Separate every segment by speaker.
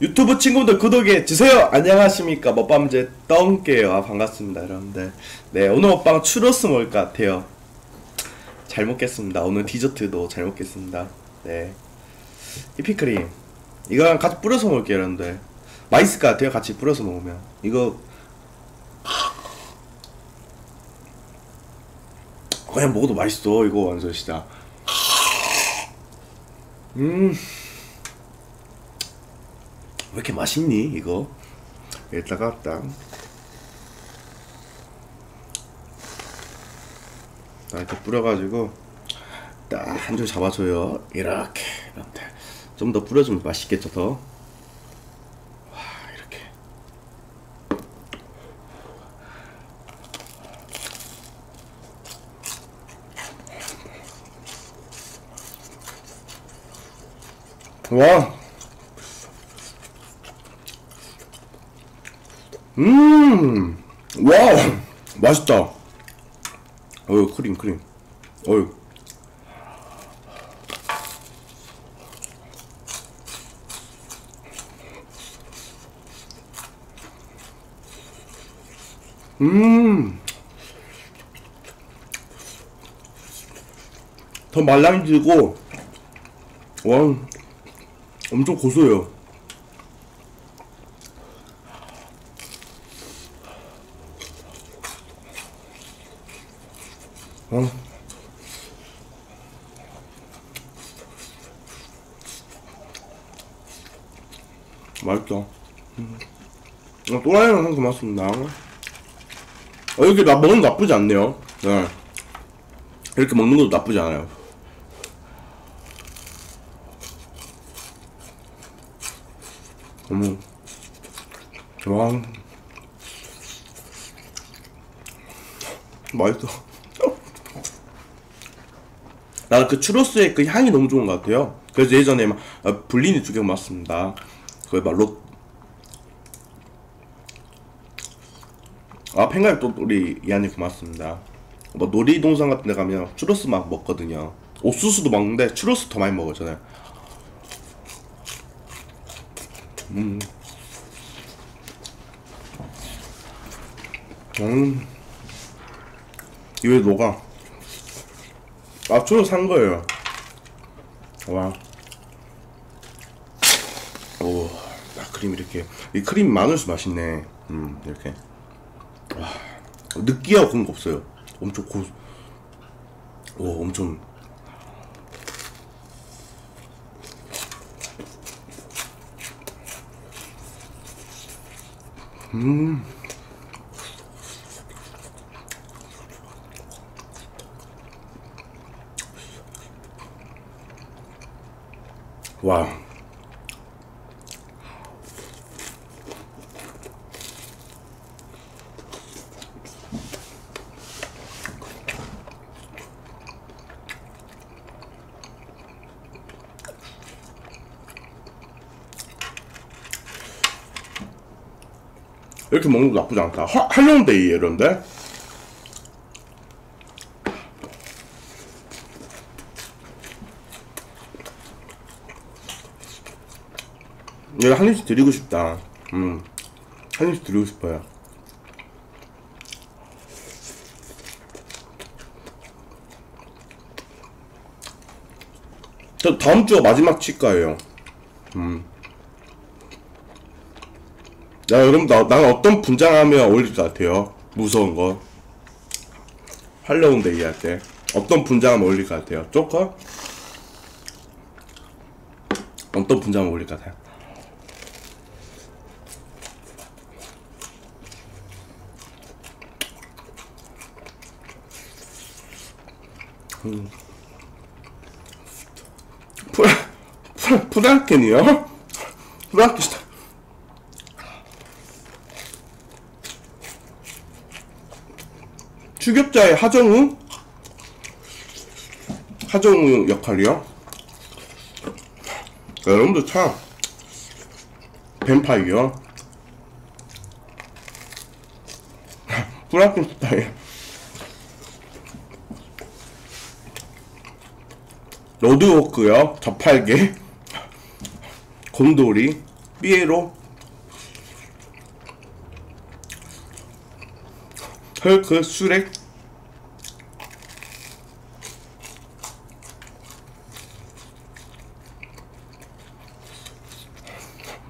Speaker 1: 유튜브 친구들 구독해 주세요. 안녕하십니까 먹방제 떵게요. 아 반갑습니다 여러분들. 네 오늘 먹방 추러스 먹을 것 같아요. 잘 먹겠습니다. 오늘 디저트도 잘 먹겠습니다. 네 휘핑크림 이거랑 같이 뿌려서 먹을게요 여러분들. 맛있을 것 같아요 같이 뿌려서 먹으면 이거 그냥 먹어도 맛있어 이거 완전 진짜. 음. 왜 이렇게 맛있니 이거? 여기다가 딱. 딱 이렇게 뿌려가지고 딱 한 줄 잡아줘요. 이렇게 이렇게 좀 더 뿌려주면 맛있겠죠 더. 와 이렇게. 와. 음, 와, 맛있다. 어유 크림 크림. 어유. 음. 더 말랑해지고 와 엄청 고소해요. 맛있다. 음. 어, 또라이는 고맙습니다. 어, 이렇게 나 먹는 거 나쁘지 않네요. 네. 이렇게 먹는 것도 나쁘지 않아요. 어머. 와. 맛있어. 나는 그 추로스의 그 향이 너무 좋은 것 같아요. 그래서 예전에 막 어, 블린이 두 개 먹었습니다. 그걸 막 로, 아 pen가입 또 우리 이한이 고맙습니다. 뭐 놀이동산 같은 데 가면 추로스 막 먹거든요. 옥수수도 먹는데 추로스 더 많이 저는. 음. 음. 입에 녹아. 아, 추로스 산 거예요. 와. 오, 아, 크림 이렇게. 이 크림 많을수 맛있네. 음, 이렇게. 와. 느끼하고 그런 거 없어요. 엄청 고, 오, 엄청. 음. 와. 이렇게 먹는 거 나쁘지 않다. 하, 할롱데이 이런데? 내가 한 입씩 드리고 싶다. 음, 한 입씩 드리고 싶어요. 저 다음 주 마지막 치과예요. 음. 야, 여러분, 나, 나는 어떤 분장하면 어울릴 것 같아요? 무서운 거. 할로윈데이 할 때. 어떤 분장하면 어울릴 것 같아요? 조커? 어떤 분장하면 어울릴 것 같아요? 음. 프라, 프라, 프랑켄이요? 프랑켄스타. 추격자의 하정우? 하정우 역할이요? 여러분들 참 뱀파이어. 프랑켄스타인 로드워크요? 저팔계? 곰돌이? 삐에로 헐크 슈렉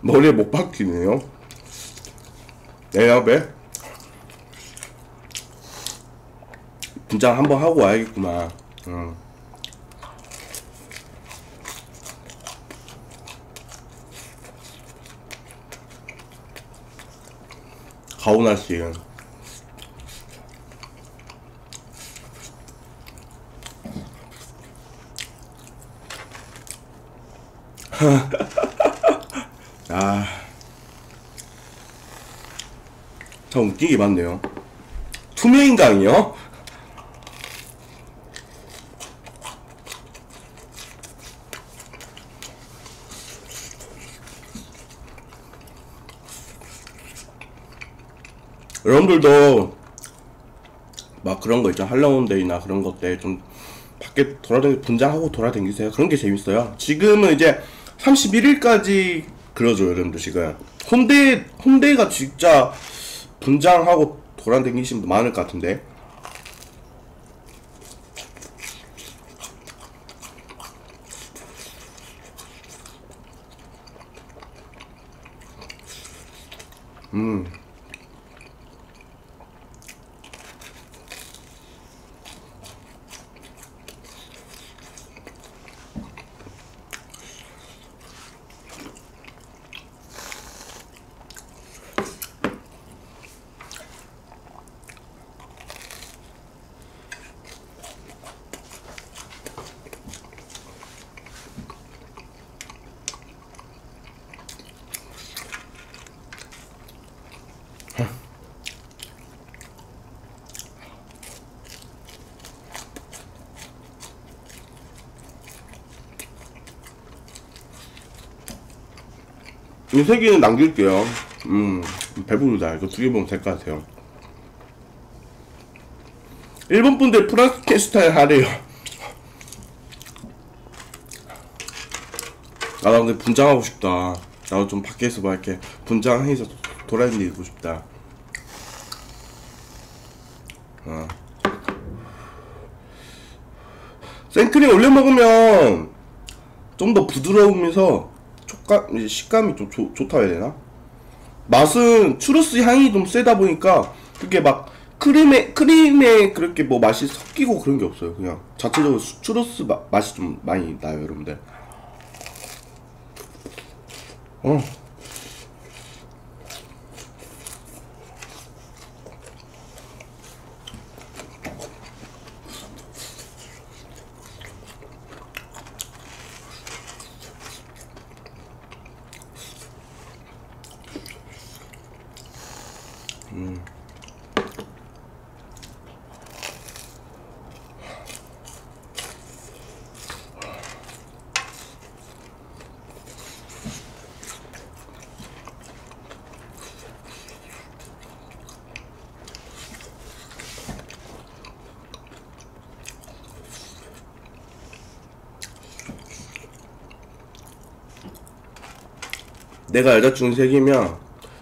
Speaker 1: 머리에 못 박히네요 에어배 분장 한번 하고 와야겠구만 응. 가오나 씨. 아, 참 웃기게 많네요. 투명인강이요? 여러분들도 막 그런 거 있죠 할로윈데이나 그런 것 때 좀 밖에 돌아다니 분장하고 돌아다니세요 그런 게 재밌어요 지금은 이제 31일까지 그러죠 여러분들 지금. 홍대 홍대가 진짜 분장하고 돌아다니시는 분 많을 것 같은데 이 세 개는 남길게요. 음, 배부르다. 이거 두 개 보면 될 것 같아요. 일본 분들 프랑스 스타일 하래요. 아, 나 근데 분장하고 싶다. 나도 좀 밖에서 막 이렇게 분장해서 돌아다니고 싶다. 어. 생크림 올려 먹으면 좀 더 부드러우면서 이제 식감이 좀 좋, 좋다 해야 되나? 맛은 추러스 향이 좀 세다 보니까 그게 막 크림에 크림에 그렇게 뭐 맛이 섞이고 그런 게 없어요. 그냥 자체적으로 수- 추러스 마, 맛이 좀 많이 나요, 여러분들. 어. 내가 여자친구 생기면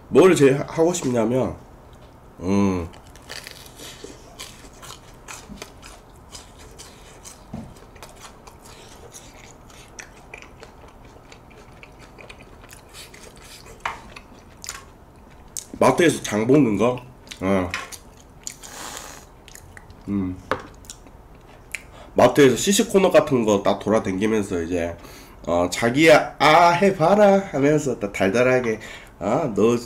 Speaker 1: 뭘 제일 하- 하고 싶냐면 음. 마트에서 장 보는 거? 어. 음. 마트에서 시식 코너 같은 거 딱 돌아다니면서 이제 어 자기야 아 해봐라 하면서 딱 달달하게 아너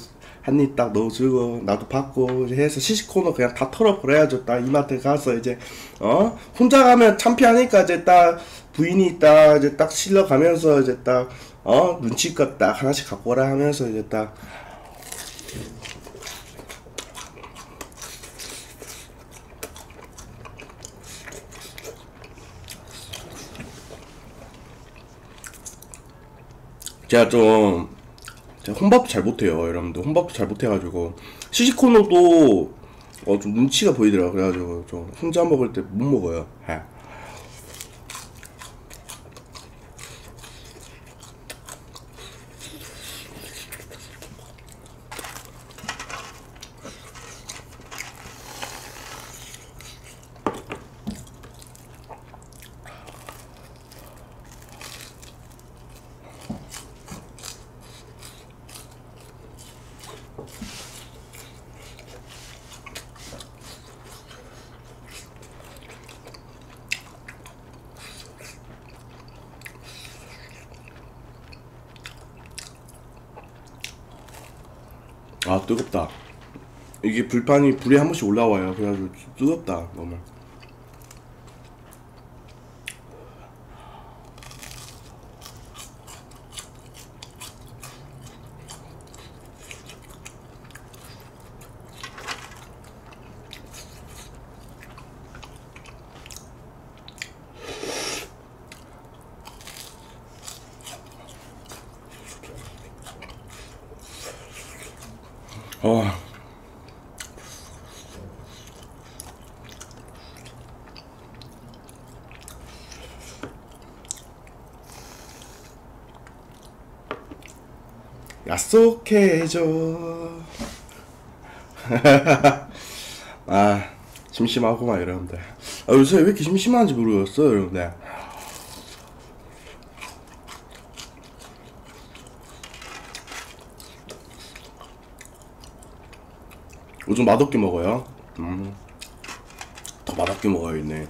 Speaker 1: 한 입 딱 넣어주고 나도 받고 해서 시식 코너 그냥 다 털어버려야죠. 딱 이마트 가서 이제 어? 혼자 가면 창피하니까 이제 딱 부인이 딱 이제 딱 실러 가면서 이제 딱 어? 눈치껏 딱 하나씩 갖고 오라 하면서 이제 딱. 제가 좀 제가 혼밥도 잘 못해요 여러분들. 혼밥도 잘 못해가지고. 시시코너도 어, 좀 눈치가 보이더라고요. 그래가지고 좀 혼자 먹을 때 못 먹어요. 예. 아 뜨겁다. 이게 불판이 불이 한 번씩 올라와요. 그래가지고 뜨겁다 너무. 어. 약속해줘. 아, 심심하구만, 여러분들. 아, 요새 왜 이렇게 심심한지 모르겠어요, 여러분들. 요즘 맛없게 먹어요. 음. 더 맛없게 먹어야겠네.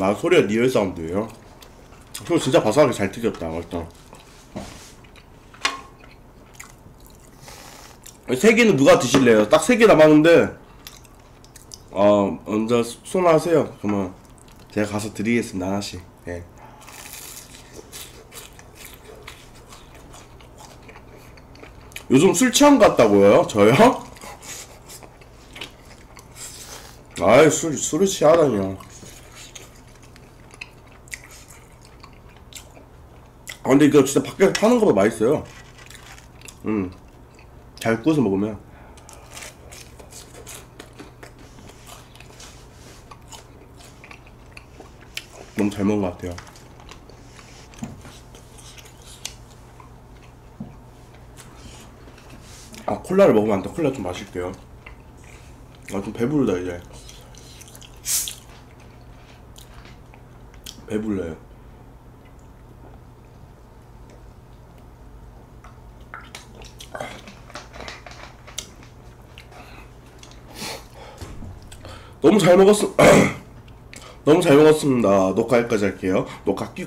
Speaker 1: 아, 소리가 리얼 사운드예요. 소리 진짜 바삭하게 잘 튀겼다, 맛있다. 세 개는 누가 드실래요? 딱 세 개 남았는데, 어, 먼저 손하세요. 그러면 제가 가서 드리겠습니다, 하나씩. 예. 요즘 술 취한 것 같다고요? 저요? 아이, 술, 술을 취하다니요. 아, 근데 이거 진짜 밖에서 파는 거보다 맛있어요. 음. 잘 구워서 먹으면. 너무 잘 먹은 것 같아요. 아 콜라를 먹으면 안 돼. 콜라 좀 마실게요. 아 좀 배부르다 이제. 배불러요. 너무 잘 먹었어. 너무 잘 먹었습니다. 녹화 여기까지 할게요. 녹화 끼,